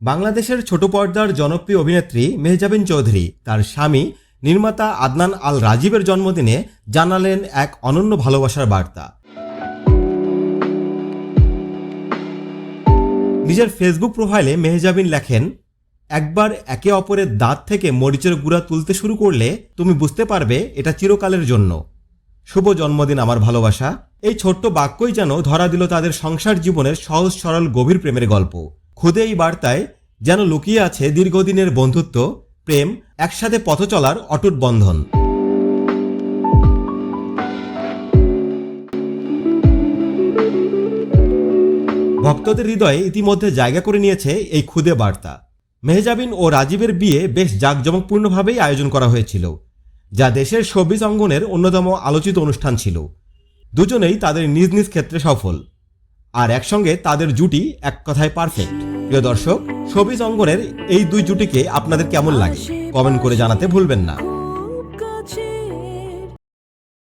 বাংলাদেশের ছোট পর্দার জনপ্রিয় অভিনেত্রী মেহজাবিন চৌধুরী, তার স্বামী নির্মাতা আদনান আল রাজীবের জন্মদিনে জানালেন এক অনন্য ভালোবাসার বার্তা। নিজের ফেসবুক প্রোফাইলে মেহজাবিন লেখেন, একবার একে অপরের দাঁত থেকে মরিচের গুঁড়া তুলতে শুরু করলে তুমি বুঝতে পারবে এটা চিরকালের জন্য। শুভ জন্মদিন আমার ভালোবাসা। এই ছোট্ট বাক্যই যেন ধরা দিল তাদের সংসার জীবনের সহজ সরল গভীর প্রেমের গল্প। খুদে এই বার্তায়, যেন লুকিয়ে আছে দীর্ঘদিনের বন্ধুত্ব, প্রেম, একসাথে পথ চলার অটুট বন্ধন। ভক্তদের হৃদয়ে ইতিমধ্যে জায়গা করে নিয়েছে এই খুদে বার্তা। মেহজাবিন ও রাজীবের বিয়ে বেশ জাঁকজমকপূর্ণভাবেই আয়োজন করা হয়েছিল, যা দেশের শোবিজ অঙ্গনের অন্যতম আলোচিত অনুষ্ঠান ছিল। দুজনেই তাদের নিজ নিজ ক্ষেত্রে সফল, আর একসঙ্গে তাদের জুটি এক কথায় পারফেক্ট প্রিয় দর্শক শোবিজ অঙ্গনের এই দুই জুটিকে আপনাদের কেমন লাগে? কমেন্ট করে জানাতে ভুলবেন না।